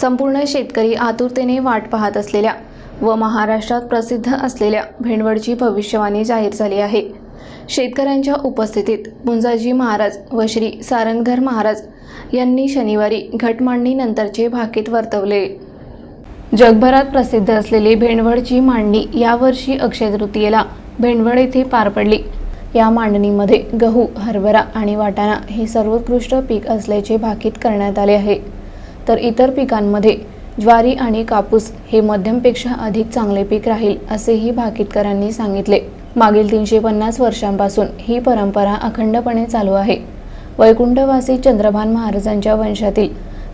संपूर्ण शेतकरी आतुरतेने वाट पाहत असलेल्या व महाराष्ट्रात प्रसिद्ध असलेल्या भेंडवडची भविष्यवाणी जाहीर झाली आहे. शेतकऱ्यांच्या उपस्थितीत मुंजाजी महाराज व श्री सारंगधर महाराज यांनी शनिवारी घटमांडणीनंतरचे भाकीत वर्तवले. जगभरात प्रसिद्ध असलेली भेंडवडची मांडणी यावर्षी अक्षय तृतीयेला भेंडवड येथे पार पडली. या मांडणीमध्ये गहू हरभरा आणि वाटाणा हे सर्वोत्कृष्ट पीक असल्याचे भाकीत करण्यात आले आहे. तर इतर पिकांमध्ये ज्वारी आणि कापूस हे मध्यमपेक्षा अधिक चांगले पीक राहील असेही भाकीतकरांनी सांगितले. मागील तीनशे पन्नास वर्षांपासून ही परंपरा अखंडपणे चालू आहे. वैकुंठवासी चंद्रभान महाराजांच्या वंशातील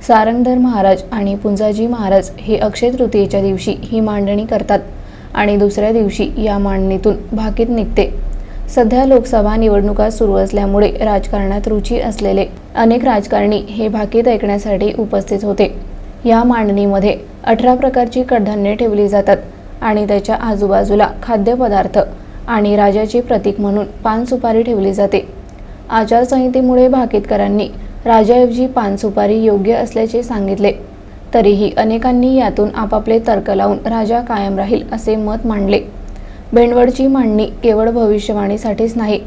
सारंगधर महाराज आणि पुंजाजी महाराज हे अक्षय तृतीयेच्या दिवशी ही मांडणी करतात आणि दुसऱ्या दिवशी या मांडणीतून भाकीत निघते. सध्या लोकसभा निवडणुका सुरू असल्यामुळे राजकारणात रुची असलेले अनेक राजकारणी हे भाकीत ऐकण्यासाठी उपस्थित होते. या मांडणीमध्ये अठरा प्रकारची कडधान्ये ठेवली जातात आणि त्याच्या आजूबाजूला खाद्यपदार्थ आणि राजाचे प्रतीक म्हणून पान सुपारी ठेवली जाते. आचारसंहितेमुळे भाकीतकरांनी राजाऐवजी पान सुपारी योग्य असल्याचे सांगितले. तरीही अनेकांनी यातून आपापले तर्क लावून राजा कायम राहील असे मत मांडले. भेंडवडची मांडणी केवळ भविष्यवाणीसाठीच नाही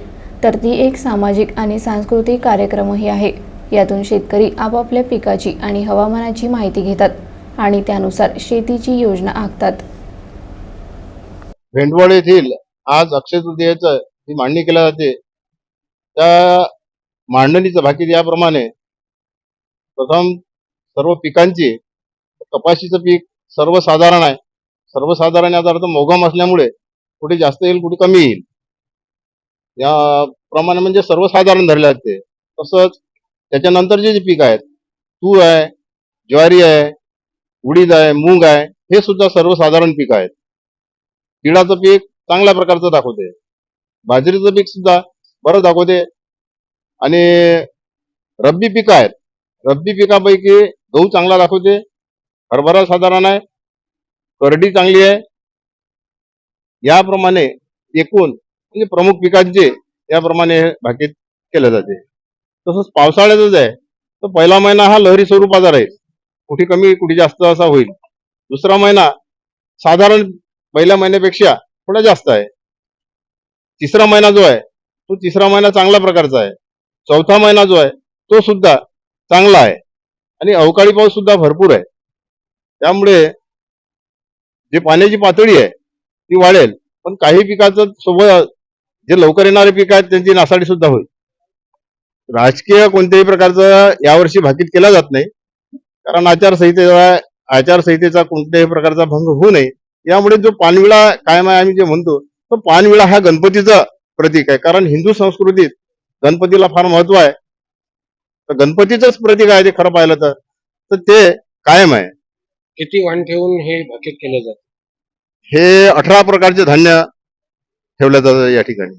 तर ती एक सामाजिक आणि सांस्कृतिक कार्यक्रमही आहे. यातून शेतकरी आपापल्या पिकाची आणि हवामानाची माहिती घेतात आणि त्यानुसार शेतीची योजना आखतात. भेंडवड येथील आज अक्षय तृतीयेचं ही मांडणी केल्या जाते. त्या मांडणीचं भाकीत याप्रमाणे प्रथम सर्व पिकांची कपाशीचं पीक सर्वसाधारण आहे. सर्वसाधारण याचा अर्थ मोगम असल्यामुळे कुठे जास्त येईल कुठे कमी येईल. या प्रमाणे म्हणजे सर्वसाधारण धरले जाते. तसंच त्याच्यानंतर जे पीक आहेत तूर आहे ज्वारी आहे उडीद आहे मूग आहे हे सुद्धा सर्वसाधारण पीक आहेत. तिळाचं पीक चांगल्या प्रकारचं दाखवते. बाजरीचं पीक सुद्धा बरं दाखवते. आणि रब्बी पिकं आहेत. रब्बी पिकापैकी गहू चांगला दाखवते. हरभरा साधारण आहे. करडी चांगली आहे. याप्रमाणे एकूण म्हणजे प्रमुख पिकांचे याप्रमाणे भाकीत केले जाते. तसंच पावसाळ्यातच आहे तर पहिला महिना हा लहरी स्वरूपाचा राहील कुठे कमी कुठे जास्त असा होईल. दुसरा महिना साधारण पहिल्या महिन्यापेक्षा थोडा जास्त आहे. तिसरा महिना जो आहे तो तिसरा महिना चांगल्या प्रकारचा आहे. चौथा महिना जो आहे तो सुद्धा चांगला आहे. आणि अवकाळी पाऊस सुद्धा भरपूर आहे. त्यामुळे जे पाण्याची पातळी आहे ती वाढेल. पण काही पिकाचं सोबत जे लवकर येणारे पीक आहेत त्यांची नासाडी सुद्धा होईल. राजकीय कोणत्याही प्रकारचं यावर्षी भाकीत केला जात नाही. कारण आचारसंहितेचा आचारसंहितेचा कोणत्याही प्रकारचा भंग होऊ नये. यामुळे जो पानविळा कायम आहे आम्ही जे म्हणतो तो पानविळा हा गणपतीचं प्रतीक आहे. कारण हिंदू संस्कृतीत गणपतीला फार महत्त्व आहे. तर गणपतीचंच प्रतीक आहे ते खरं पाहिलं तर तर ते कायम आहे. किती वाण ठेवून हे भाकीत केलं जातं? हे अठरा प्रकारचे धान्य ठेवलं जातं या ठिकाणी.